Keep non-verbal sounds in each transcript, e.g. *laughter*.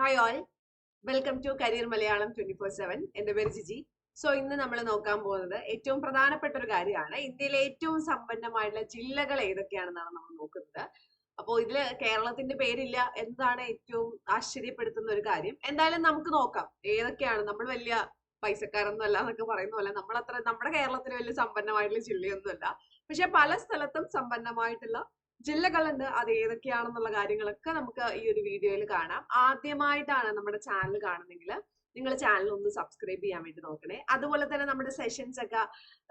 Hi all welcome to career Malayalam twenty four seven എന്റെ പേര് Jiji. So ഇന്ന് നമ്മൾ നോക്കാൻ പോകുന്നത് ഏറ്റവും പ്രധാനപ്പെട്ട ഒരു കാര്യമാണ്. ഇന്ത്യയിലെ ഏറ്റവും സമ്പന്നമായിട്ടുള്ള ജില്ലകൾ ഏതൊക്കെയാണെന്നാണ് നമ്മൾ നോക്കുന്നത്. അപ്പോൾ ഇതിൽ കേരളത്തിന്റെ പേരില്ല എന്നതാണ് ഏറ്റവും ആശ്ചര്യപ്പെടുത്തുന്ന ഒരു കാര്യം. എന്തായാലും നമുക്ക് നോക്കാം. ഏതൊക്കെയാണ് നമ്മൾ വലിയ പൈസക്കാരൊന്നും അല്ല എന്നൊക്കെ പറയുന്ന പോലെ നമ്മൾ അത്ര നമ്മുടെ കേരളത്തിൽ വലിയ സമ്പന്നമായിട്ടുള്ള ജില്ലയൊന്നുമല്ല. പക്ഷെ പല സ്ഥലത്തും സമ്പന്നമായിട്ടുള്ള ജില്ലകളുണ്ട്. അത് ഏതൊക്കെയാണെന്നുള്ള കാര്യങ്ങളൊക്കെ നമുക്ക് ഈ ഒരു വീഡിയോയിൽ കാണാം. ആദ്യമായിട്ടാണ് നമ്മുടെ ചാനൽ കാണുന്നെങ്കിൽ നിങ്ങൾ ചാനൽ ഒന്ന് സബ്സ്ക്രൈബ് ചെയ്യാൻ വേണ്ടി നോക്കണേ. അതുപോലെ തന്നെ നമ്മുടെ സെഷൻസ് ഒക്കെ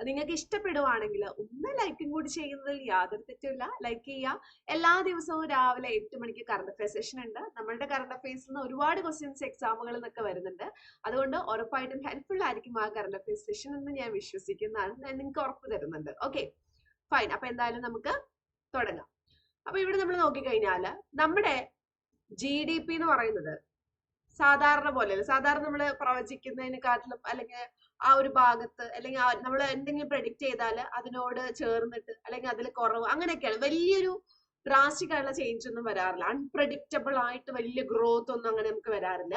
നിങ്ങൾക്ക് ഇഷ്ടപ്പെടുവാണെങ്കിൽ ഒന്ന് ലൈക്കും കൂടി ചെയ്യുന്നതിൽ യാതൊരു തെറ്റുമില്ല ലൈക്ക് ചെയ്യുക. എല്ലാ ദിവസവും രാവിലെ എട്ട് മണിക്ക് കറണ്ട് അഫയർ സെഷൻ ഉണ്ട്. നമ്മളുടെ കറണ്ട് അഫയേഴ്സിൽ നിന്ന് ഒരുപാട് ക്വസ്റ്റ്യൻസ് എക്സാമുകളിൽ നിന്നൊക്കെ വരുന്നുണ്ട്. അതുകൊണ്ട് ഉറപ്പായിട്ടും ഹെൽപ്ഫുൾ ആയിരിക്കും ആ കറണ്ട് അഫയേഴ്സ് സെഷൻ എന്ന് ഞാൻ വിശ്വസിക്കുന്നതാണ്. ഞാൻ നിങ്ങൾക്ക് ഉറപ്പ് തരുന്നുണ്ട്. ഓക്കെ ഫൈൻ അപ്പൊ എന്തായാലും നമുക്ക് തുടങ്ങാം. അപ്പൊ ഇവിടെ നമ്മൾ നോക്കിക്കഴിഞ്ഞാൽ നമ്മുടെ ജി ഡി പി എന്ന് പറയുന്നത് സാധാരണ പോലെ പോലെയല്ല സാധാരണ നമ്മൾ പ്രവചിക്കുന്നതിനെക്കാട്ടിലും അല്ലെങ്കിൽ ആ ഒരു ഭാഗത്ത് അല്ലെങ്കിൽ നമ്മൾ എന്തെങ്കിലും പ്രെഡിക്റ്റ് ചെയ്താൽ അതിനോട് ചേർന്നിട്ട് അല്ലെങ്കിൽ അതിൽ കുറവ് അങ്ങനെയൊക്കെയാണ്. വലിയൊരു ഡ്രാസ്റ്റിക് ആയിട്ടുള്ള ചേഞ്ച് ഒന്നും വരാറില്ല. അൺപ്രഡിക്റ്റബിൾ ആയിട്ട് വലിയ ഗ്രോത്ത് ഒന്നും അങ്ങനെ നമുക്ക് വരാറില്ല.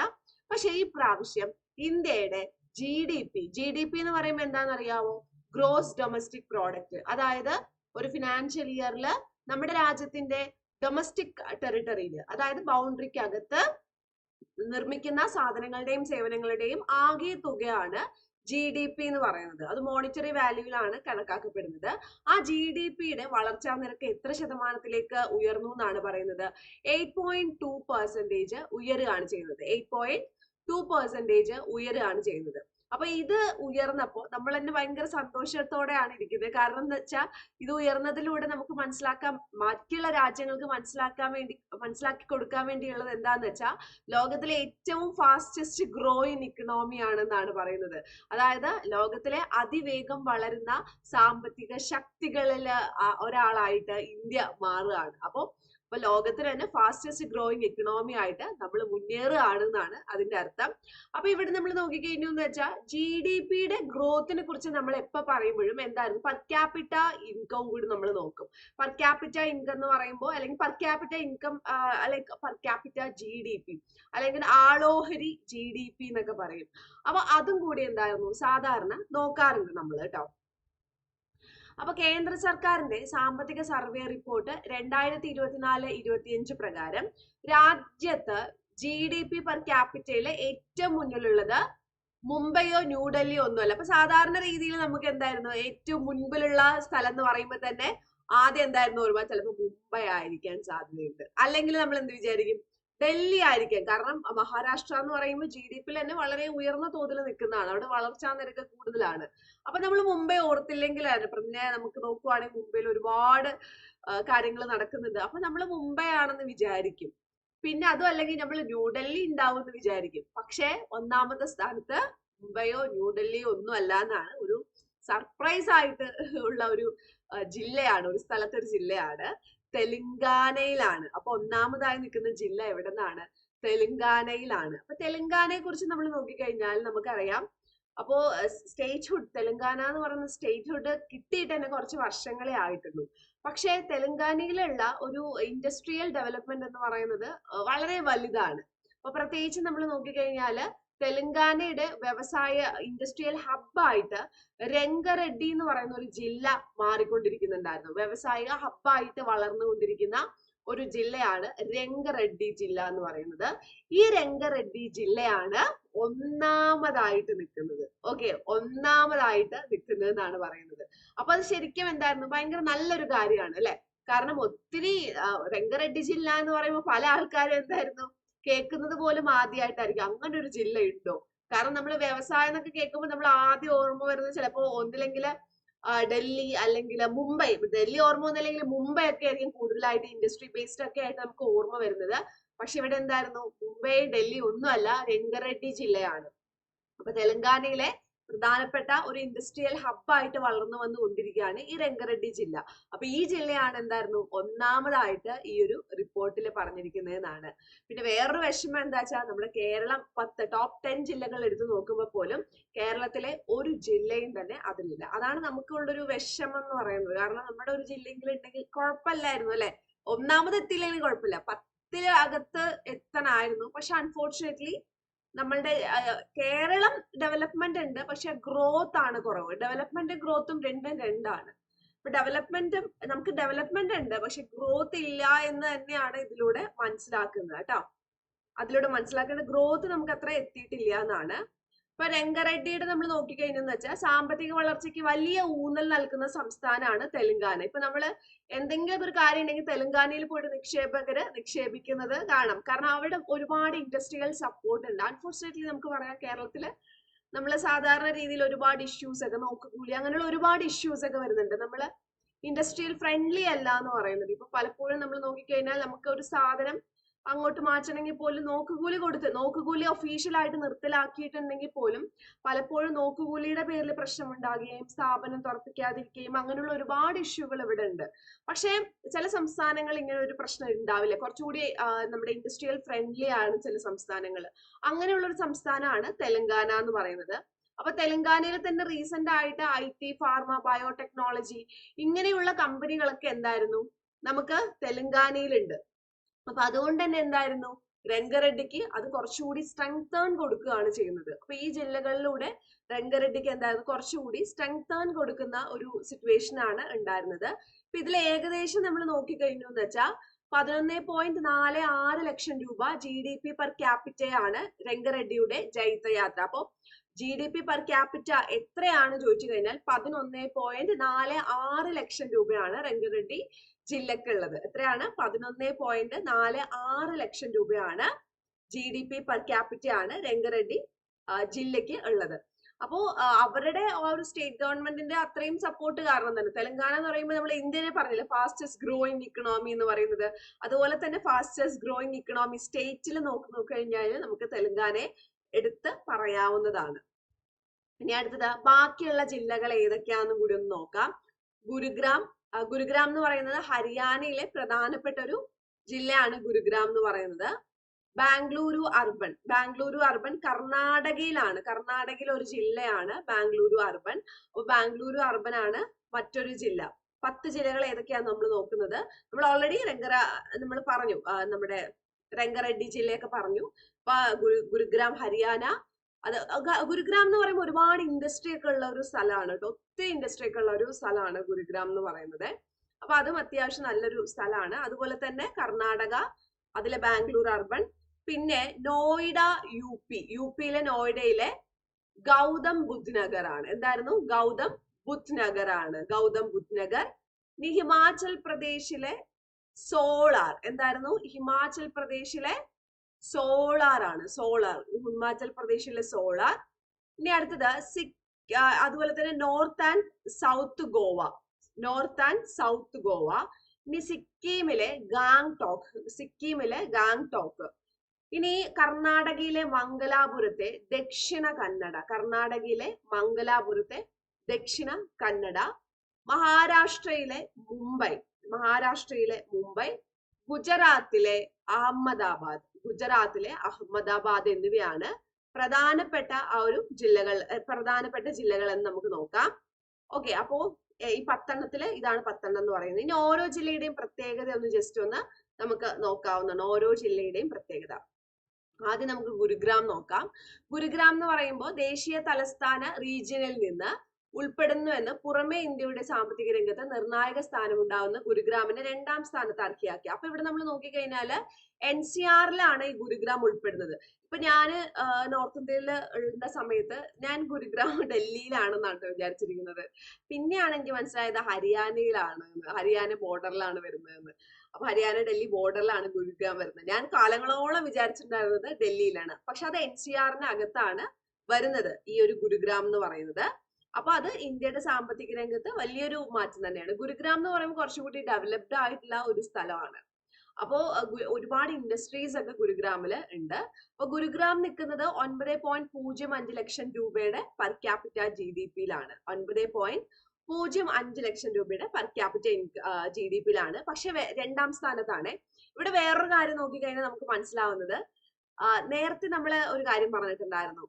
പക്ഷെ ഈ പ്രാവശ്യം ഇന്ത്യയുടെ G D P G D P എന്ന് പറയുമ്പോൾ എന്താണെന്ന് അറിയാവോ ഗ്രോസ് ഡൊമസ്റ്റിക് പ്രോഡക്റ്റ് അതായത് ഒരു ഫിനാൻഷ്യൽ ഇയറിൽ നമ്മുടെ രാജ്യത്തിന്റെ ഡൊമസ്റ്റിക് ടെറിട്ടറിയിൽ അതായത് ബൗണ്ടറിക്ക് അകത്ത് നിർമ്മിക്കുന്ന സാധനങ്ങളുടെയും സേവനങ്ങളുടെയും ആകെ തുകയാണ് ജി ഡി പി എന്ന് പറയുന്നത്. അത് മോണിറ്ററി വാല്യൂലാണ് കണക്കാക്കപ്പെടുന്നത്. ആ ജി ഡി പിയുടെ വളർച്ചാ നിരക്ക് എത്ര ശതമാനത്തിലേക്ക് ഉയർന്നു എന്നാണ് പറയുന്നത്? എയ്റ്റ് പോയിന്റ് ടു പെർസെന്റേജ് ഉയരുകയാണ് ചെയ്യുന്നത്. എയ്റ്റ് പോയിന്റ് ടു പെർസെന്റേജ് ഉയരുകയാണ് ചെയ്യുന്നത്. അപ്പൊ ഇത് ഉയർന്നപ്പോ നമ്മൾ തന്നെ ഭയങ്കര സന്തോഷത്തോടെയാണ് ഇരിക്കുന്നത്. കാരണം എന്താ വെച്ചാൽ ഇത് ഉയർന്നതിലൂടെ നമുക്ക് മനസ്സിലാക്കാൻ മറ്റുള്ള രാജ്യങ്ങൾക്ക് മനസ്സിലാക്കാൻ വേണ്ടി മനസ്സിലാക്കി കൊടുക്കാൻ വേണ്ടിയുള്ളത് എന്താന്ന് വെച്ചാൽ ലോകത്തിലെ ഏറ്റവും ഫാസ്റ്റസ്റ്റ് ഗ്രോയിങ് ഇക്കണോമി ആണെന്നാണ് പറയുന്നത്. അതായത് ലോകത്തിലെ അതിവേഗം വളരുന്ന സാമ്പത്തിക ശക്തികളിൽ ഒരാളായിട്ട് ഇന്ത്യ മാറുകയാണ്. അപ്പോൾ അപ്പൊ ലോകത്തിൽ തന്നെ ഫാസ്റ്റസ്റ്റ് ഗ്രോയിങ് ഇക്കണോമി ആയിട്ട് നമ്മൾ മുന്നേറുകയാണ് എന്നാണ് അതിന്റെ അർത്ഥം. അപ്പൊ ഇവിടെ നമ്മൾ നോക്കിക്കഴിഞ്ഞു എന്ന് വെച്ചാൽ ജി ഡി പിയുടെ ഗ്രോത്തിനെ കുറിച്ച് നമ്മൾ എപ്പോ പറയുമ്പോഴും എന്തായിരുന്നു? പെർ ക്യാപിറ്റ ഇൻകം കൂടി നമ്മൾ നോക്കും. പെർ ക്യാപിറ്റ ഇൻകം എന്ന് പറയുമ്പോൾ അല്ലെങ്കിൽ പെർ ക്യാപിറ്റ ഇൻകം അല്ലെങ്കിൽ per capita G D P അല്ലെങ്കിൽ ആളോഹരി ജി ഡി പി എന്നൊക്കെ പറയും. അപ്പൊ അതും കൂടി എന്തായിരുന്നു? സാധാരണ നോക്കാറുണ്ട് നമ്മൾ കേട്ടോ. അപ്പൊ കേന്ദ്ര സർക്കാരിന്റെ സാമ്പത്തിക സർവേ റിപ്പോർട്ട് രണ്ടായിരത്തി ഇരുപത്തിനാല് ഇരുപത്തിയഞ്ച് പ്രകാരം രാജ്യത്ത് ജി ഡി പി പെർ ക്യാപിറ്റയിൽ ഏറ്റവും മുന്നിലുള്ളത് മുംബൈയോ ന്യൂഡൽഹിയോ ഒന്നുമല്ല. അപ്പൊ സാധാരണ രീതിയിൽ നമുക്ക് എന്തായിരുന്നു? ഏറ്റവും മുൻപിലുള്ള സ്ഥലം എന്ന് പറയുമ്പോൾ തന്നെ ആദ്യം എന്തായിരുന്നു ഒരുപാട്? ചിലപ്പോൾ മുംബൈ ആയിരിക്കാൻ സാധ്യതയുണ്ട്. അല്ലെങ്കിൽ നമ്മൾ എന്ത് വിചാരിക്കും? ഡൽഹി ആയിരിക്കും. കാരണം മഹാരാഷ്ട്ര എന്ന് പറയുമ്പോൾ ജി ഡി പിയിൽ തന്നെ വളരെ ഉയർന്ന തോതിൽ നിൽക്കുന്നതാണ്. അവിടെ വളർച്ചാ നിരക്ക് കൂടുതലാണ്. അപ്പൊ നമ്മൾ മുംബൈ ഓർത്തില്ലെങ്കിൽ പിന്നെ നമുക്ക് നോക്കുവാണെങ്കിൽ മുംബൈയിൽ ഒരുപാട് കാര്യങ്ങൾ നടക്കുന്നുണ്ട്. അപ്പൊ നമ്മൾ മുംബൈ ആണെന്ന് വിചാരിക്കും. പിന്നെ അതും അല്ലെങ്കിൽ നമ്മൾ ന്യൂഡൽഹി ഉണ്ടാവും എന്ന് വിചാരിക്കും. പക്ഷേ ഒന്നാമത്തെ സ്ഥാനത്ത് മുംബൈയോ ന്യൂഡൽഹിയോ ഒന്നും അല്ല എന്നാണ് ഒരു സർപ്രൈസ് ആയിട്ട് ഉള്ള ഒരു ജില്ലയാണ്. ഒരു സ്ഥലത്തെ ഒരു ജില്ലയാണ്. തെലങ്കാനയിലാണ്. അപ്പൊ ഒന്നാമതായി നിൽക്കുന്ന ജില്ല എവിടെ നിന്നാണ് തെലങ്കാനയിലാണ്. അപ്പൊ തെലങ്കാനയെ കുറിച്ച് നമ്മൾ നോക്കിക്കഴിഞ്ഞാൽ നമുക്കറിയാം. അപ്പോ സ്റ്റേറ്റ്ഹുഡ് തെലങ്കാന എന്ന് പറയുന്ന സ്റ്റേറ്റ്ഹുഡ് കിട്ടിയിട്ട് തന്നെ കുറച്ച് വർഷങ്ങളെ ആയിട്ടുള്ളൂ. പക്ഷേ തെലങ്കാനയിലുള്ള ഒരു ഇൻഡസ്ട്രിയൽ ഡെവലപ്മെന്റ് എന്ന് പറയുന്നത് വളരെ വലുതാണ്. അപ്പൊ പ്രത്യേകിച്ച് നമ്മൾ നോക്കിക്കഴിഞ്ഞാൽ തെലങ്കാനയുടെ വ്യവസായ ഇൻഡസ്ട്രിയൽ ഹബ്ബായിട്ട് രംഗറെഡ്ഡി എന്ന് പറയുന്ന ഒരു ജില്ല മാറിക്കൊണ്ടിരിക്കുന്നുണ്ടായിരുന്നു. വ്യവസായിക ഹബ്ബായിട്ട് വളർന്നുകൊണ്ടിരിക്കുന്ന ഒരു ജില്ലയാണ് രംഗറെഡ്ഡി ജില്ല എന്ന് പറയുന്നത്. ഈ രംഗറെഡ്ഡി ജില്ലയാണ് ഒന്നാമതായിട്ട് നിൽക്കുന്നത്. ഓക്കെ ഒന്നാമതായിട്ട് നിൽക്കുന്നത് എന്നാണ് പറയുന്നത്. അപ്പൊ അത് ശരിക്കും എന്തായിരുന്നു? ഭയങ്കര നല്ലൊരു കാര്യമാണ് അല്ലെ? കാരണം ഒത്തിരി രംഗറെഡ്ഡി ജില്ല എന്ന് പറയുമ്പോൾ പല ആൾക്കാരും എന്തായിരുന്നു? കേൾക്കുന്നത് പോലും ആദ്യമായിട്ടായിരിക്കും അങ്ങനെ ഒരു ജില്ല ഉണ്ടോ? കാരണം നമ്മൾ വ്യവസായം എന്നൊക്കെ കേൾക്കുമ്പോൾ നമ്മൾ ആദ്യം ഓർമ്മ വരുന്നത് ചിലപ്പോൾ ഒന്നില്ലെങ്കിൽ ഡൽഹി അല്ലെങ്കിൽ മുംബൈ. ഡൽഹി ഓർമ്മ ഒന്നല്ലെങ്കിൽ മുംബൈ ഒക്കെ ആയിരിക്കും കൂടുതലായിട്ട് ഇൻഡസ്ട്രി ബേസ്ഡ് ഒക്കെ ആയിട്ട് നമുക്ക് ഓർമ്മ വരുന്നത്. പക്ഷെ ഇവിടെ എന്തായിരുന്നു? മുംബൈ ഡൽഹി ഒന്നുമല്ല രംഗറെഡ്ഡി ജില്ലയാണ്. അപ്പൊ തെലങ്കാനയിലെ പ്രധാനപ്പെട്ട ഒരു ഇൻഡസ്ട്രിയൽ ഹബ്ബായിട്ട് വളർന്നു വന്നുകൊണ്ടിരിക്കുകയാണ് ഈ രംഗറെഡ്ഡി ജില്ല. അപ്പൊ ഈ ജില്ലയാണ് എന്തായിരുന്നു? ഒന്നാമതായിട്ട് ഈ ഒരു റിപ്പോർട്ടിൽ പറഞ്ഞിരിക്കുന്നതെന്നാണ്. പിന്നെ വേറൊരു വിഷമം എന്താ വെച്ചാൽ നമ്മുടെ കേരളം പത്ത് ടോപ്പ് ടെൻ ജില്ലകൾ എടുത്തു നോക്കുമ്പോൾ പോലും കേരളത്തിലെ ഒരു ജില്ലയും തന്നെ അതിലില്ല. അതാണ് നമുക്കുള്ളൊരു വിഷമം എന്ന് പറയുന്നത്. കാരണം നമ്മുടെ ഒരു ജില്ലയെങ്കിലും ഉണ്ടെങ്കിൽ കുഴപ്പമില്ലായിരുന്നു അല്ലെ? ഒന്നാമത് എത്തിയില്ലെങ്കിൽ കുഴപ്പമില്ല. പത്തിൽ അകത്ത് എത്തണമായിരുന്നു. പക്ഷെ അൺഫോർച്ചുനേറ്റ്ലി നമ്മളുടെ കേരളം ഡെവലപ്മെന്റ് ഉണ്ട് പക്ഷെ ഗ്രോത്ത് ആണ് കുറവ്. ഡെവലപ്മെന്റും ഗ്രോത്തും രണ്ടും രണ്ടാണ്. ഇപ്പൊ ഡെവലപ്മെന്റ് നമുക്ക് ഡെവലപ്മെന്റ് ഉണ്ട് പക്ഷെ ഗ്രോത്ത് ഇല്ല എന്ന് തന്നെയാണ് ഇതിലൂടെ മനസ്സിലാക്കുന്നത് കേട്ടോ. അതിലൂടെ മനസ്സിലാക്കേണ്ട ഗ്രോത്ത് നമുക്ക് അത്ര എത്തിയിട്ടില്ല എന്നാണ്. ഇപ്പൊ രംഗറെഡ്ഡിയുടെ നമ്മൾ നോക്കിക്കഴിഞ്ഞെന്ന് വെച്ചാൽ സാമ്പത്തിക വളർച്ചയ്ക്ക് വലിയ ഊന്നൽ നൽകുന്ന സംസ്ഥാനമാണ് തെലങ്കാന. ഇപ്പൊ നമ്മൾ എന്തെങ്കിലും ഒരു കാര്യം ഉണ്ടെങ്കിൽ തെലങ്കാനയിൽ പോയിട്ട് നിക്ഷേപകര് നിക്ഷേപിക്കുന്നത് കാണാം. കാരണം അവിടെ ഒരുപാട് ഇൻഡസ്ട്രിയൽ സപ്പോർട്ട് ഉണ്ട്. അൺഫോർച്ചുനേറ്റ്ലി നമുക്ക് പറയാം കേരളത്തിൽ നമ്മൾ സാധാരണ രീതിയിൽ ഒരുപാട് ഇഷ്യൂസ് ഒക്കെ നോക്കുകൂലി അങ്ങനെയുള്ള ഒരുപാട് ഇഷ്യൂസ് ഒക്കെ വരുന്നുണ്ട്. നമ്മൾ ഇൻഡസ്ട്രിയൽ ഫ്രണ്ട്ലി അല്ല എന്ന് പറയുന്നത്. ഇപ്പൊ പലപ്പോഴും നമ്മൾ നോക്കിക്കഴിഞ്ഞാൽ നമുക്ക് ഒരു സാധനം അങ്ങോട്ട് മാറ്റണമെങ്കിൽ പോലും നോക്കുകൂലി കൊടുത്ത് നോക്കുകൂലി ഒഫീഷ്യലായിട്ട് നിർത്തലാക്കിയിട്ടുണ്ടെങ്കിൽ പോലും പലപ്പോഴും നോക്കുകൂലിയുടെ പേരിൽ പ്രശ്നം പ്രശ്നമുണ്ടാകുകയും സ്ഥാപനം തുറപ്പിക്കാതിരിക്കുകയും അങ്ങനെയുള്ള ഒരുപാട് ഇഷ്യൂകൾ ഇവിടെ ഉണ്ട്. പക്ഷേ ചില സംസ്ഥാനങ്ങൾ ഇങ്ങനെ ഒരു പ്രശ്നം ഉണ്ടാവില്ല. കുറച്ചുകൂടി നമ്മുടെ ഇൻഡസ്ട്രിയൽ ഫ്രണ്ട്ലി ആണ് ചില സംസ്ഥാനങ്ങൾ. അങ്ങനെയുള്ള ഒരു സംസ്ഥാനമാണ് തെലങ്കാന എന്ന് പറയുന്നത്. അപ്പൊ തെലങ്കാനയിൽ തന്നെ റീസെന്റ് ആയിട്ട് ഐ ടി ഫാർമ ബയോടെക്നോളജി ഇങ്ങനെയുള്ള കമ്പനികളൊക്കെ എന്തായിരുന്നു? നമുക്ക് തെലങ്കാനയിലുണ്ട്. അപ്പൊ അതുകൊണ്ട് തന്നെ എന്തായിരുന്നു? രംഗറെഡ്ഡിക്ക് അത് കുറച്ചുകൂടി സ്ട്രെങ്തേൺ കൊടുക്കുകയാണ് ചെയ്യുന്നത്. അപ്പൊ ഈ ജില്ലകളിലൂടെ രംഗറെഡ്ഡിക്ക് എന്തായിരുന്നു? കുറച്ചുകൂടി സ്ട്രെങ്തേൺ കൊടുക്കുന്ന ഒരു സിറ്റുവേഷൻ ആണ് ഉണ്ടായിരുന്നത്. അപ്പൊ ഇതിൽ ഏകദേശം നമ്മൾ നോക്കിക്കഴിഞ്ഞു എന്ന് വെച്ചാൽ പതിനൊന്ന് പോയിന്റ് നാല് ആറ് ലക്ഷം രൂപ ജി ഡി പി പെർ ക്യാപിറ്റയാണ് രംഗറെഡ്ഡിയുടെ ജൈത്രയാത്ര അപ്പോൾ G D P per capita എത്രയാണ് ചോദിച്ചു കഴിഞ്ഞാൽ പതിനൊന്ന് പോയിന്റ് നാല് ആറ് ലക്ഷം രൂപയാണ് രംഗറെഡ്ഡി ജില്ലക്കുള്ളത്. എത്രയാണ്? പതിനൊന്ന് പോയിന്റ് നാല് ആറ് ലക്ഷം രൂപയാണ് G D P per capita ആണ് രംഗറെഡ്ഡി ജില്ലക്ക് ഉള്ളത്. അപ്പോ അവരുടെ ആ ഒരു സ്റ്റേറ്റ് ഗവൺമെന്റിന്റെ അത്രയും സപ്പോർട്ട് കാരണം തന്നെ തെലങ്കാന എന്ന് പറയുമ്പോൾ നമ്മൾ ഇന്ത്യനെ പറഞ്ഞില്ല ഫാസ്റ്റസ്റ്റ് ഗ്രോയിങ് ഇക്കണോമി എന്ന് പറയുന്നത്. അതുപോലെ തന്നെ ഫാസ്റ്റസ്റ്റ് ഗ്രോയിങ് ഇക്കണോമി സ്റ്റേറ്റിൽ നോക്കി നോക്കിക്കഴിഞ്ഞാൽ നമുക്ക് തെലങ്കാനയെ എടുത്ത് പറയാവുന്നതാണ്. ഇനി അടുത്തത് ബാക്കിയുള്ള ജില്ലകൾ ഏതൊക്കെയാണെന്നും കൂടി ഒന്ന് നോക്കാം. ഗുരുഗ്രാം ഗുരുഗ്രാം എന്ന് പറയുന്നത് ഹരിയാനയിലെ പ്രധാനപ്പെട്ട ഒരു ജില്ലയാണ് ഗുരുഗ്രാം എന്ന് പറയുന്നത്. ബാംഗ്ലൂരു അർബൻ ബാംഗ്ലൂരു അർബൻ കർണാടകയിലാണ്. കർണാടകയിലെ ഒരു ജില്ലയാണ് ബാംഗ്ലൂരു അർബൻ അപ്പൊ ബാംഗ്ലൂരു അർബൻ ആണ് മറ്റൊരു ജില്ല. പത്ത് ജില്ലകൾ ഏതൊക്കെയാണ് നമ്മൾ നോക്കുന്നത്. നമ്മൾ ഓൾറെഡി രംഗറ നമ്മൾ പറഞ്ഞു. നമ്മുടെ രംഗറെഡ്ഡി ജില്ലയൊക്കെ പറഞ്ഞു. ഗുരുഗ്രാം ഹരിയാന അത് ഗുരുഗ്രാം എന്ന് പറയുമ്പോൾ ഒരുപാട് ഇൻഡസ്ട്രി ഒക്കെ ഉള്ള ഒരു സ്ഥലമാണ് കേട്ടോ. ഒത്തിരി ഇൻഡസ്ട്രി ഒക്കെ ഉള്ള ഒരു സ്ഥലമാണ് ഗുരുഗ്രാം എന്ന് പറയുന്നത്. അപ്പൊ അതും അത്യാവശ്യം നല്ലൊരു സ്ഥലമാണ്. അതുപോലെ തന്നെ കർണാടക അതിലെ ബാംഗ്ലൂർ അർബൺ പിന്നെ നോയിഡ യു പി യു പിയിലെ നോയിഡയിലെ ഗൗതം ബുദ്ധ് നഗർ ആണ് എന്തായിരുന്നു? ഗൗതം ബുദ്ധ് നഗർ ആണ് ഗൗതം ബുദ്ധ് നഗർ ഇനി ഹിമാചൽ പ്രദേശിലെ സോളാർ. എന്തായിരുന്നു? ഹിമാചൽ പ്രദേശിലെ സോളാർ ആണ്. സോളാർ ഹിമാചൽ പ്രദേശിലെ സോളാർ ഇനി അടുത്തത് സിക് അതുപോലെ തന്നെ north and south Goa north and south Goa ഇനി സിക്കിമിലെ ഗാങ് ടോക്ക് സിക്കിമിലെ ഗാങ് ടോക്ക് ഇനി കർണാടകയിലെ മംഗലാപുരത്തെ ദക്ഷിണ കന്നഡ. കർണാടകയിലെ മംഗലാപുരത്തെ ദക്ഷിണ കന്നഡ. മഹാരാഷ്ട്രയിലെ മുംബൈ. മഹാരാഷ്ട്രയിലെ മുംബൈ. ഗുജറാത്തിലെ അഹമ്മദാബാദ്. ഗുജറാത്തിലെ അഹമ്മദാബാദ് എന്നിവയാണ് പ്രധാനപ്പെട്ട ആ ഒരു ജില്ലകൾ പ്രധാനപ്പെട്ട ജില്ലകൾ എന്ന് നമുക്ക് നോക്കാം. ഓക്കെ അപ്പോ ഈ പത്തെണ്ണത്തിൽ ഇതാണ് പത്തെണ്ണം എന്ന് പറയുന്നത്. ഇനി ഓരോ ജില്ലയുടെയും പ്രത്യേകത ഒന്ന് ജസ്റ്റ് ഒന്ന് നമുക്ക് നോക്കാവുന്നതാണ്. ഓരോ ജില്ലയുടെയും പ്രത്യേകത. ആദ്യം നമുക്ക് ഗുരുഗ്രാം നോക്കാം. ഗുരുഗ്രാം എന്ന് പറയുമ്പോൾ ദേശീയ തലസ്ഥാന റീജിയനിൽ നിന്ന് ഉൾപ്പെടുന്നുവെന്ന് പുറമേ ഇന്ത്യയുടെ സാമ്പത്തിക രംഗത്ത് നിർണായക സ്ഥാനമുണ്ടാവുന്ന ഗുരുഗ്രാമിനെ രണ്ടാം സ്ഥാനത്ത് ഇറക്കിയാക്കി അപ്പൊ ഇവിടെ നമ്മൾ നോക്കിക്കഴിഞ്ഞാൽ എൻ സി ആറിലാണ് ഈ ഗുരുഗ്രാം ഉൾപ്പെടുന്നത്. ഇപ്പൊ ഞാൻ നോർത്ത് ഇന്ത്യയിൽ ഉള്ള സമയത്ത് ഞാൻ ഗുരുഗ്രാം *laughs* ഡൽഹിയിലാണെന്നാണ് വിചാരിച്ചിരിക്കുന്നത്. പിന്നെയാണ് എനിക്ക് മനസ്സിലായത് ഹരിയാനയിലാണ്. ഹരിയാന ബോർഡറിലാണ് വരുന്നതെന്ന്. അപ്പൊ ഹരിയാന ഡൽഹി ബോർഡറിലാണ് ഗുരുഗ്രാം വരുന്നത്. ഞാൻ കാലങ്ങളോളം വിചാരിച്ചിട്ടുണ്ടായിരുന്നത് ഡൽഹിയിലാണ്. പക്ഷെ അത് എൻ സി ആറിന് അകത്താണ് വരുന്നത് ഈ ഒരു ഗുരുഗ്രാം എന്ന് പറയുന്നത്. അപ്പൊ അത് ഇന്ത്യയുടെ സാമ്പത്തിക രംഗത്ത് വലിയൊരു മാറ്റം തന്നെയാണ്. ഗുരുഗ്രാം എന്ന് പറയുമ്പോൾ കുറച്ചുകൂടി ഡെവലപ്ഡ് ആയിട്ടുള്ള ഒരു സ്ഥലമാണ്. അപ്പോ ഒരുപാട് ഇൻഡസ്ട്രീസ് ഒക്കെ ഗുരുഗ്രാമിൽ ഉണ്ട്. അപ്പൊ ഗുരുഗ്രാം നിൽക്കുന്നത് ഒൻപത് പോയിന്റ് പൂജ്യം അഞ്ച് ലക്ഷം രൂപയുടെ പെർ ക്യാപിറ്റ ജി ഡി പിയിലാണ് ഒൻപത് പോയിന്റ് പൂജ്യം അഞ്ച് ലക്ഷം രൂപയുടെ പെർ ക്യാപിറ്റ ജി ഡി പിയിലാണ് പക്ഷെ രണ്ടാം സ്ഥാനത്താണ്. ഇവിടെ വേറൊരു കാര്യം നോക്കിക്കഴിഞ്ഞാൽ നമുക്ക് മനസ്സിലാവുന്നത് നേരത്തെ നമ്മൾ ഒരു കാര്യം പറഞ്ഞിട്ടുണ്ടായിരുന്നു.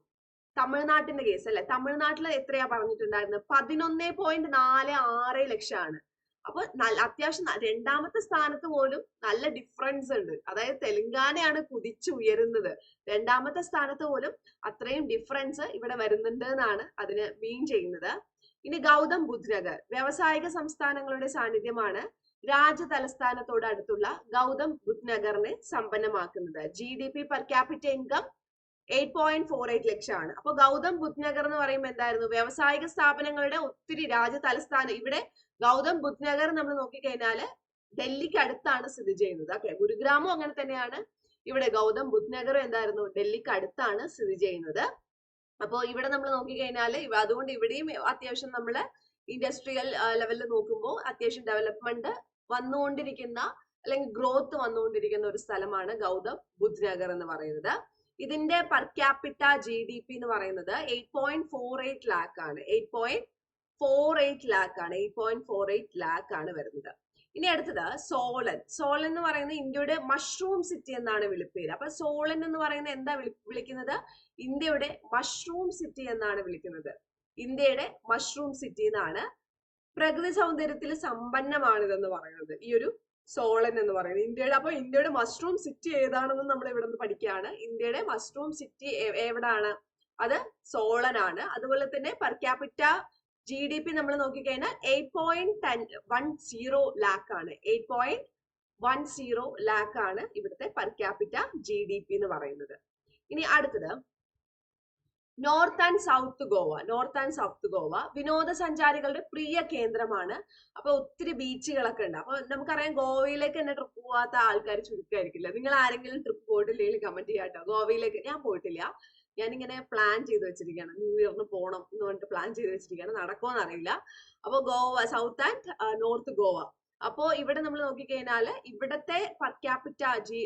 തമിഴ്നാട്ടിന്റെ കേസ് അല്ലെ? തമിഴ്നാട്ടിൽ എത്രയാ പറഞ്ഞിട്ടുണ്ടായിരുന്നത് പതിനൊന്ന് പോയിന്റ് നാല് ആറ് ലക്ഷമാണ്. അപ്പൊ അത്യാവശ്യം രണ്ടാമത്തെ സ്ഥാനത്ത് പോലും നല്ല ഡിഫറൻസ് ഉണ്ട്. അതായത് തെലങ്കാനയാണ് കുതിച്ചുയരുന്നത് രണ്ടാമത്തെ സ്ഥാനത്ത് പോലും അത്രയും ഡിഫറൻസ് ഇവിടെ വരുന്നുണ്ട് എന്നാണ് അതിന് മീൻ ചെയ്യുന്നത്. ഇനി ഗൗതം ബുദ്ധനഗർ വ്യാവസായിക സംസ്ഥാനങ്ങളുടെ സാന്നിധ്യമാണ് രാജ്യ തലസ്ഥാനത്തോട് അടുത്തുള്ള ഗൗതം ബുദ്ധനഗറിനെ സമ്പന്നമാക്കുന്നത്. G D P per capita income eight point four eight ലക്ഷമാണ്. അപ്പൊ ഗൗതം ബുദ്ധ് നഗർ എന്ന് പറയുമ്പോൾ എന്തായിരുന്നു? വ്യാവസായിക സ്ഥാപനങ്ങളുടെ ഒത്തിരി രാജ്യ തലസ്ഥാനം. ഇവിടെ ഗൗതം ബുദ്ധ് നഗർ നമ്മൾ നോക്കിക്കഴിഞ്ഞാൽ ഡൽഹിക്ക് അടുത്താണ് സ്ഥിതി ചെയ്യുന്നത്. ഓക്കെ ഗുരുഗ്രാമം അങ്ങനെ തന്നെയാണ്. ഇവിടെ ഗൗതം ബുദ്ധ് നഗർ എന്തായിരുന്നു? ഡൽഹിക്ക് അടുത്താണ് സ്ഥിതി ചെയ്യുന്നത്. അപ്പോൾ ഇവിടെ നമ്മൾ നോക്കിക്കഴിഞ്ഞാൽ അതുകൊണ്ട് ഇവിടെയും അത്യാവശ്യം നമ്മൾ ഇൻഡസ്ട്രിയൽ ലെവലിൽ നോക്കുമ്പോൾ അത്യാവശ്യം ഡെവലപ്മെന്റ് വന്നുകൊണ്ടിരിക്കുന്ന അല്ലെങ്കിൽ ഗ്രോത്ത് വന്നുകൊണ്ടിരിക്കുന്ന ഒരു സ്ഥലമാണ് ഗൗതം ബുദ്ധ് നഗർ എന്ന് പറയുന്നത്. ഇതിന്റെ per capita G D P എന്ന് പറയുന്നത് eight point four eight lakh ആണ്. Eight point four eight lakh ആണ്. Eight point four eight lakh ആണ് വരുന്നത്. ഇനി അടുത്തത് സോളൻ സോളൻ എന്ന് പറയുന്നത് ഇന്ത്യയുടെ മഷ്റൂം സിറ്റി എന്നാണ് വിളിപ്പേര്. അപ്പൊ സോളൻ എന്ന് പറയുന്നത് എന്താ വിളിക്കുന്നത്? ഇന്ത്യയുടെ മഷ്റൂം സിറ്റി എന്നാണ് വിളിക്കുന്നത്. ഇന്ത്യയുടെ മഷ്റൂം സിറ്റി എന്നാണ് പ്രകൃതി സൗന്ദര്യത്തിൽ സമ്പന്നമാണിതെന്ന് പറയുന്നത്. ഈ ഒരു സോളൻ എന്ന് പറയുന്നത്. ഇന്ത്യയുടെ അപ്പൊ ഇന്ത്യയുടെ മഷ്റൂം സിറ്റി ഏതാണെന്ന് നമ്മൾ ഇവിടെ നിന്ന് പഠിക്കുകയാണ്. ഇന്ത്യയുടെ മഷ്റൂം സിറ്റി എവിടാണ്? അത് സോളൻ ആണ് അതുപോലെ തന്നെ per capita G D P നമ്മൾ നോക്കിക്കഴിഞ്ഞാൽ eight point one zero lakh ആണ്. Eight point one zero lakh ആണ് ഇവിടുത്തെ per capita G D P എന്ന് പറയുന്നത്. ഇനി അടുത്തത്. North and south Goa north and south Goa വിനോദസഞ്ചാരികളുടെ പ്രിയ കേന്ദ്രമാണ്. അപ്പൊ ഒത്തിരി ബീച്ചുകളൊക്കെ ഉണ്ട്. അപ്പൊ നമുക്കറിയാം ഗോവയിലേക്ക് തന്നെ ട്രിപ്പ് പോവാത്ത ആൾക്കാർ ചുരുക്കമായിരിക്കില്ല. നിങ്ങൾ ആരെങ്കിലും ട്രിപ്പ് പോയിട്ടില്ലെങ്കിൽ കമന്റ് ചെയ്യാട്ടോ ഗോവയിലേക്ക് ഞാൻ പോയിട്ടില്ല. ഞാനിങ്ങനെ പ്ലാൻ ചെയ്ത് വെച്ചിരിക്കുകയാണ്. ന്യൂ ഇയറിന് പോകണം എന്ന് പറഞ്ഞിട്ട് പ്ലാൻ ചെയ്ത് വെച്ചിരിക്കുകയാണ്. നടക്കുമെന്ന് അറിയില്ല. അപ്പോൾ Goa south and north Goa. അപ്പോൾ ഇവിടെ നമ്മൾ നോക്കിക്കഴിഞ്ഞാൽ ഇവിടത്തെ per capita ജി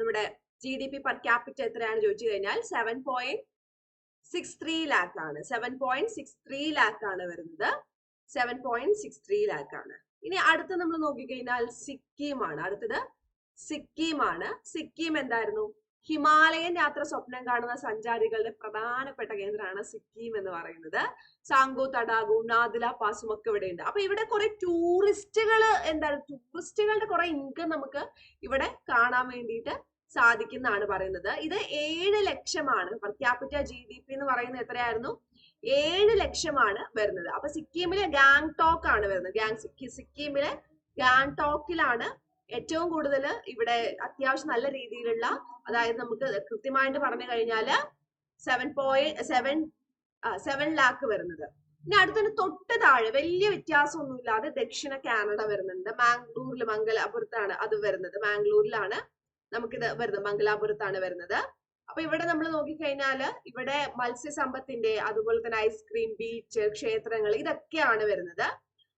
നമ്മുടെ G D P per capita എത്രയാണ് ചോദിച്ചു കഴിഞ്ഞാൽ seven point six three lakh ആണ്. Seven point six three lakh ആണ് വരുന്നത്. Seven point six three lakh ആണ്. ഇനി അടുത്ത് നമ്മൾ നോക്കിക്കഴിഞ്ഞാൽ സിക്കിം ആണ്. അടുത്തത് സിക്കിം ആണ്. സിക്കിം എന്തായിരുന്നു? ഹിമാലയൻ യാത്ര സ്വപ്നം കാണുന്ന സഞ്ചാരികളുടെ പ്രധാനപ്പെട്ട കേന്ദ്രമാണ് സിക്കിം എന്ന് പറയുന്നത്. സാങ്കോ തടാകവും നാദില പാസും ഒക്കെ ഇവിടെ ഉണ്ട് അപ്പൊ ഇവിടെ കുറെ ടൂറിസ്റ്റുകൾ എന്താണ്? ടൂറിസ്റ്റുകളുടെ കുറെ ഇൻകം നമുക്ക് ഇവിടെ കാണാൻ വേണ്ടിയിട്ട് സാധിക്കുന്നതാണ് പറയുന്നത്. ഇത് ഏഴ് ലക്ഷമാണ്. പെർ ജി ഡി പി എന്ന് പറയുന്നത് എത്രയായിരുന്നു? ഏഴ് ലക്ഷമാണ് വരുന്നത്. അപ്പൊ സിക്കിമിലെ ഗാങ് ടോക്ക് ആണ് വരുന്നത്. ഗാങ് സിക്കി ഗാങ് ടോക്കിലാണ് ഏറ്റവും കൂടുതൽ ഇവിടെ അത്യാവശ്യം നല്ല രീതിയിലുള്ള അതായത് നമുക്ക് കൃത്യമായിട്ട് പറഞ്ഞു കഴിഞ്ഞാൽ seven point seven seven lakh വരുന്നത്. പിന്നെ അടുത്തതിന് തൊട്ട് താഴെ വലിയ വ്യത്യാസമൊന്നുമില്ലാതെ ദക്ഷിണ കാനഡ വരുന്നുണ്ട്. മാംഗ്ലൂരിൽ മംഗലാപുരത്താണ് അത് വരുന്നത്. മാംഗ്ലൂരിലാണ് നമുക്കിത് വരുന്നത്. മംഗലാപുരത്താണ് വരുന്നത്. അപ്പൊ ഇവിടെ നമ്മൾ നോക്കിക്കഴിഞ്ഞാൽ ഇവിടെ മത്സ്യസമ്പത്തിന്റെ അതുപോലെ തന്നെ ഐസ്ക്രീം ബീച്ച് ക്ഷേത്രങ്ങൾ ഇതൊക്കെയാണ് വരുന്നത്.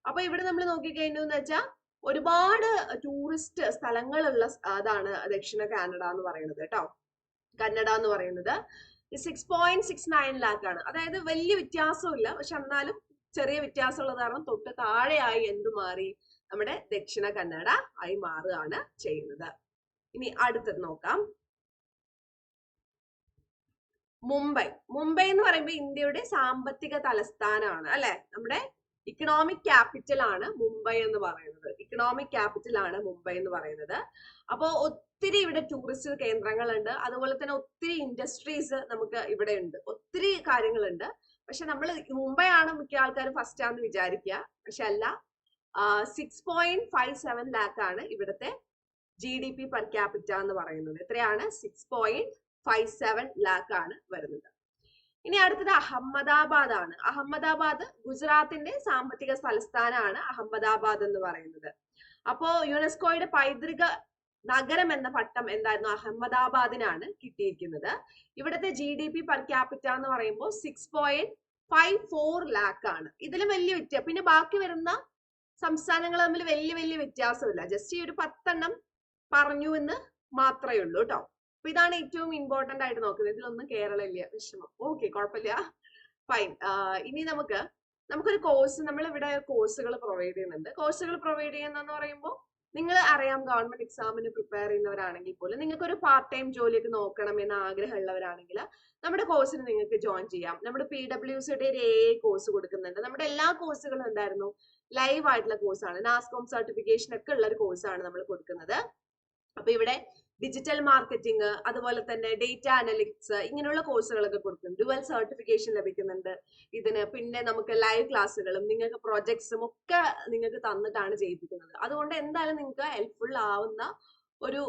അപ്പൊ ഇവിടെ നമ്മൾ നോക്കിക്കഴിഞ്ഞു എന്ന് വെച്ചാൽ ഒരുപാട് ടൂറിസ്റ്റ് സ്ഥലങ്ങളുള്ള അതാണ് ദക്ഷിണ കാനഡ എന്ന് പറയുന്നത് കേട്ടോ. കന്നഡ എന്ന് പറയുന്നത്. Six point six nine lakh ആണ്. അതായത് വലിയ വ്യത്യാസമില്ല പക്ഷെ എന്നാലും ചെറിയ വ്യത്യാസമുള്ളത് കാരണം തൊട്ട് താഴെയായി എന്ത് മാറി നമ്മുടെ ദക്ഷിണ കന്നഡ ആയി മാറുകയാണ് ചെയ്യുന്നത്. ഇനി അടുത്തത് നോക്കാം. മുംബൈ. മുംബൈ എന്ന് പറയുമ്പോൾ ഇന്ത്യയുടെ സാമ്പത്തിക തലസ്ഥാനമാണ് അല്ലെ? നമ്മുടെ ഇക്കണോമിക് ക്യാപിറ്റൽ ആണ് മുംബൈ എന്ന് പറയുന്നത്. ഇക്കണോമിക് ക്യാപിറ്റൽ ആണ് മുംബൈ എന്ന് പറയുന്നത്. അപ്പോൾ ഒത്തിരി ഇവിടെ ടൂറിസ്റ്റ് കേന്ദ്രങ്ങളുണ്ട്. അതുപോലെ തന്നെ ഒത്തിരി ഇൻഡസ്ട്രീസ് നമുക്ക് ഇവിടെ ഉണ്ട്. ഒത്തിരി കാര്യങ്ങളുണ്ട്. പക്ഷെ നമ്മൾ മുംബൈ ആണ് മിക്ക ആൾക്കാരും ഫസ്റ്റ് ആണെന്ന് വിചാരിക്കുക. പക്ഷെ അല്ല six point five seven lakh ആണ് ഇവിടുത്തെ G D P per capita എന്ന് പറയുന്നത് എത്രയാണ്? Six point five seven lakh ആണ് വരുന്നത്. ഇനി അടുത്തത് അഹമ്മദാബാദ് ആണ്. അഹമ്മദാബാദ് ഗുജറാത്തിന്റെ സാമ്പത്തിക തലസ്ഥാനമാണ് അഹമ്മദാബാദ് എന്ന് പറയുന്നത്. അപ്പോ യുനെസ്കോയുടെ പൈതൃക നഗരം എന്ന പട്ടം എന്തായിരുന്നു? അഹമ്മദാബാദിനാണ് കിട്ടിയിരിക്കുന്നത്. ഇവിടുത്തെ G D P per capita എന്ന് പറയുമ്പോൾ six point five four lakh ആണ്. ഇതിലും വലിയ വ്യത്യാസം പിന്നെ ബാക്കി വരുന്ന സംസ്ഥാനങ്ങൾ തമ്മിൽ വലിയ വലിയ വ്യത്യാസമില്ല. ജസ്റ്റ് ഈ ഒരു പത്തെണ്ണം പറഞ്ഞു എന്ന് മാത്രമേ ഉള്ളൂ കേട്ടോ. അപ്പൊ ഇതാണ് ഏറ്റവും ഇമ്പോർട്ടന്റ് ആയിട്ട് നോക്കുന്നത്. ഇതിലൊന്നും കേരളമില്ല വിഷമം. ഓക്കെ കുഴപ്പമില്ല. ഫൈൻ ഇനി നമുക്ക് നമുക്കൊരു കോഴ്സ് നമ്മൾ ഇവിടെ കോഴ്സുകൾ പ്രൊവൈഡ് ചെയ്യുന്നുണ്ട്. കോഴ്സുകൾ പ്രൊവൈഡ് ചെയ്യുന്നതെന്ന് പറയുമ്പോൾ നിങ്ങൾ അറിയാം ഗവൺമെന്റ് എക്സാമിന് പ്രിപ്പയർ ചെയ്യുന്നവരാണെങ്കിൽ പോലും നിങ്ങൾക്ക് ഒരു പാർട്ട് ടൈം ജോലിയൊക്കെ നോക്കണം എന്ന് ആഗ്രഹമുള്ളവരാണെങ്കിൽ നമ്മുടെ കോഴ്സിന് നിങ്ങൾക്ക് ജോയിൻ ചെയ്യാം. നമ്മുടെ പി ഡബ്ല്യു സിയുടെ ഒരു എ കോഴ്സ് കൊടുക്കുന്നുണ്ട്. നമ്മുടെ എല്ലാ കോഴ്സുകളും എന്തായിരുന്നു? ലൈവ് ആയിട്ടുള്ള കോഴ്സാണ് നാസ്കോം സർട്ടിഫിക്കേഷൻ ഒക്കെ ഉള്ള ഒരു കോഴ്സാണ് നമ്മൾ കൊടുക്കുന്നത്. അപ്പൊ ഇവിടെ ഡിജിറ്റൽ മാർക്കറ്റിംഗ് അതുപോലെ തന്നെ ഡേറ്റ അനലിറ്റിക്സ് ഇങ്ങനെയുള്ള കോഴ്സുകളൊക്കെ കൊടുക്കുന്നുണ്ട്. ഡുവൽ സർട്ടിഫിക്കേഷൻ ലഭിക്കുന്നുണ്ട്. ഇതിന് പിന്നെ നമുക്ക് ലൈവ് ക്ലാസ്സുകളും നിങ്ങൾക്ക് പ്രോജക്ട്സും ഒക്കെ നിങ്ങൾക്ക് തന്നിട്ടാണ് ചെയ്യിപ്പിക്കുന്നത്. അതുകൊണ്ട് എന്തായാലും നിങ്ങൾക്ക് ഹെൽപ്ഫുൾ ആവുന്ന ഒരു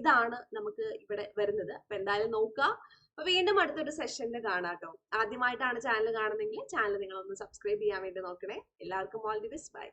ഇതാണ് നമുക്ക് ഇവിടെ വരുന്നത്. അപ്പൊ എന്തായാലും നോക്കുക. അപ്പൊ വീണ്ടും അടുത്തൊരു സെഷനിൽ കാണാട്ടോ ആദ്യമായിട്ടാണ് ചാനൽ കാണുന്നെങ്കിൽ ചാനൽ നിങ്ങൾ ഒന്ന് സബ്സ്ക്രൈബ് ചെയ്യാൻ വേണ്ടി നോക്കണേ. എല്ലാവർക്കും ഓൾ ദി ബെസ്റ്റ് ബൈ